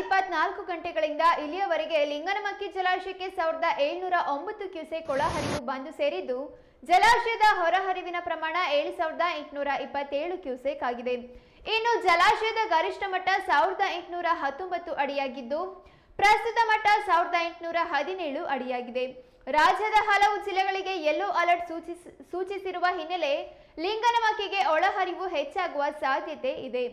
ಇಪ್ಪತ್ನಾಲ್ಕು ಗಂಟೆಗಳಿಂದ ಇಲ್ಲಿಯವರೆಗೆ ಲಿಂಗನಮಕ್ಕಿ ಜಲಾಶಯಕ್ಕೆ ಸಾವಿರದ ಏಳ್ನೂರ ಒಂಬತ್ತು ಕ್ಯೂಸೆಕ್ ಒಳಹರಿವು ಬಂದು ಸೇರಿದ್ದು, ಜಲಾಶಯದ ಹೊರಹರಿವಿನ ಪ್ರಮಾಣ ಏಳು ಸಾವಿರದ ಎಂಟುನೂರ ಇಪ್ಪತ್ತೇಳು ಕ್ಯೂಸೆಕ್ ಆಗಿದೆ. ಇನ್ನು ಜಲಾಶಯದ ಗರಿಷ್ಠ ಮಟ್ಟ ಸಾವಿರದ ಎಂಟುನೂರ ಹತ್ತೊಂಬತ್ತು ಅಡಿಯಾಗಿದ್ದು, ಪ್ರಸ್ತುತ ಮಟ್ಟ ಸಾವಿರದ ಎಂಟುನೂರ ಹದಿನೇಳು ಅಡಿಯಾಗಿದೆ. ರಾಜ್ಯದ ಹಲವು ಜಿಲ್ಲೆಗಳಿಗೆ ಯೆಲ್ಲೋ ಅಲರ್ಟ್ ಸೂಚಿಸಿರುವ ಹಿನ್ನೆಲೆ ಲಿಂಗನಮಕ್ಕಿಗೆ ಒಳಹರಿವು ಹೆಚ್ಚಾಗುವ ಸಾಧ್ಯತೆ ಇದೆ.